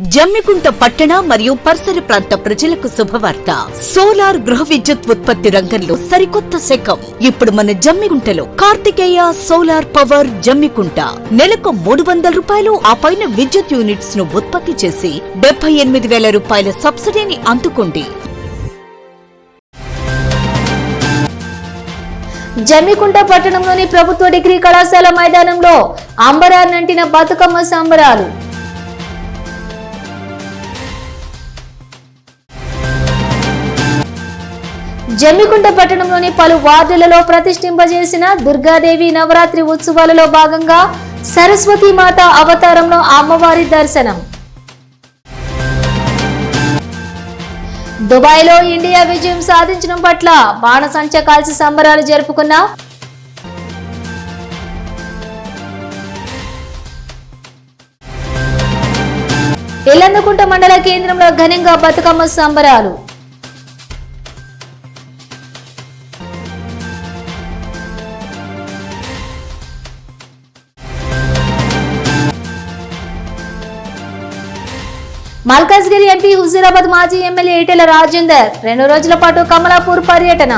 జమ్మికుంట పట్టణ మరియు పరిసర ప్రాంత ప్రజలకు శుభవార్త. సోలార్ గృహ విద్యుత్ ఉత్పత్తి రంగంలో సరికొత్త శకం. ఇప్పుడు మన జమ్మికుంటలో కార్తికేయ సోలార్ పవర్ జమ్మికుంట. నెలకు మూడు వందల రూపాయలు ఆ పైన విద్యుత్ యూనిట్స్ను ఉత్పత్తి చేసి డెబ్బై ఎనిమిది వేల రూపాయల సబ్సిడీని అందుకోండి. జమ్మికుంట పట్టణంలోని ప్రభుత్వ డిగ్రీ కళాశాల మైదానంలో అంబరాన్నంటిన బతుకమ్మ సంబరాలు. జమ్మికుంట పట్టణంలోని పలు వార్డులలో ప్రతిష్ఠింపజేసిన దుర్గాదేవి నవరాత్రి ఉత్సవాలలో భాగంగా సరస్వతి మాత అవతారంలో అమ్మవారి దర్శనం. దుబాయ్లో ఇండియా విజయం సాధించడం పట్ల బాణసంచ కాల్చి సంబరాలు జరుపుకున్న ఎల్లందుకుంట మండల కేంద్రంలో ఘనంగా బతుకమ్మ సంబరాలు. మల్కాజ్గిరి ఎంపీ హుజీరాబాద్ మాజీ ఎమ్మెల్యే ఈటెల రాజేందర్. రెండు రోజుల పాటు కమలాపూర్ పర్యటన.